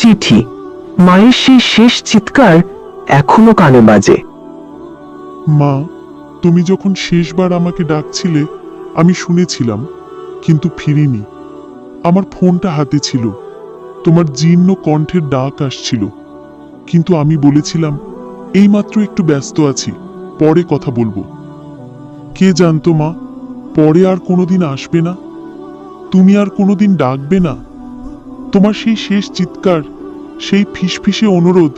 চিঠি। মায়ের সেই শেষ চিৎকার এখনও কানে বাজে। মা, তুমি যখন শেষবার আমাকে ডাকছিলে, আমি শুনেছিলাম, কিন্তু ফিরিনি। আমার ফোনটা হাতে ছিল। তোমার জীর্ণ কণ্ঠের ডাক আসছিল। কিন্তু আমি বলেছিলাম, এইমাত্র একটু ব্যস্ত আছি, পরে কথা বলব। কে জানতো মা, পরে আর কোনোদিন আসবে না? তুমি আর কোনোদিন ডাকবে না? তোমার সেই শেষ চিৎকার, সেই ফিসফিসে অনুরোধ,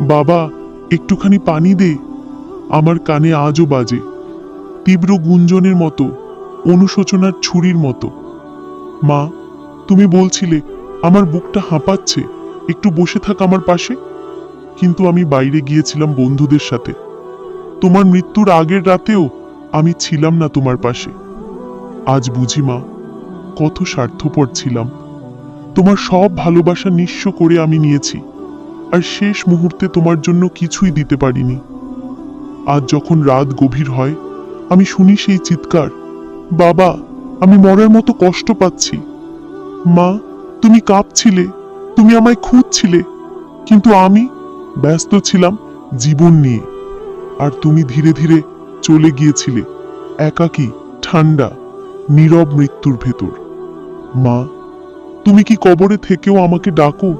বাবা, একটুখানি পানি দে, আমার কানে আজও বাজে। তীব্র গুঞ্জনের মতো, অনুশোচনার ছুরির মতো। মা, তুমি বলছিলে আমার বুকটা হাঁপাচ্ছে, একটু বসে থাক আমার পাশে? কিন্তু আমি বাইরে গিয়েছিলাম বন্ধুদের সাথে। তোমার মৃত্যুর আগের রাতেও আমি ছিলাম না তোমার পাশে। আজ বুঝি মা, কত স্বার্থপর ছিলাম। তোমার সব ভালোবাসা নিঃস্ব করে আমি নিয়েছি, আর শেষ মুহূর্তে তোমার জন্য কিছুই দিতে পারিনি। আজ যখন রাত গভীর হয়, আমি শুনি সেই চিৎকার, বাবা, আমি মরার মতো কষ্ট পাচ্ছি। মা, তুমি কাঁপছিলে, তুমি আমায় খুঁজছিলে, কিন্তু আমি ব্যস্ত ছিলাম জীবন নিয়ে, আর তুমি ধীরে ধীরে চলে গিয়েছিলে, একাকী ঠান্ডা নীরব মৃত্যুর ভেতর। মা তুমি কি কবরে থেকেও আমাকে ডাকো?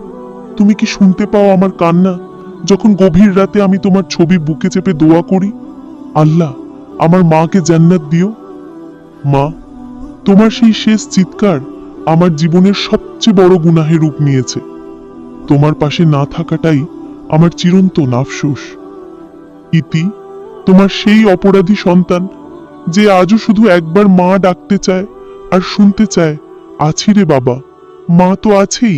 তুমি কি শুনতে পাও আমার কান্না? যখন গভীর রাতে আমি তোমার ছবি বুকে চেপে দোয়া করি, আল্লাহ, আমার মাকে জান্নাত দিও। মা, তোমার সেই শেষ চিৎকার আমার জীবনের সবচেয়ে বড় গুনাহের রূপ নিয়েছে। তোমার পাশে না থাকাটাই আমার চিরন্তন আফসোস। ইতি, তোমার সেই অপরাধী সন্তান যে আজও শুধু একবার মা ডাকতে চায় আর শুনতে চায়, আছি রে বাবা। মা তো আছেই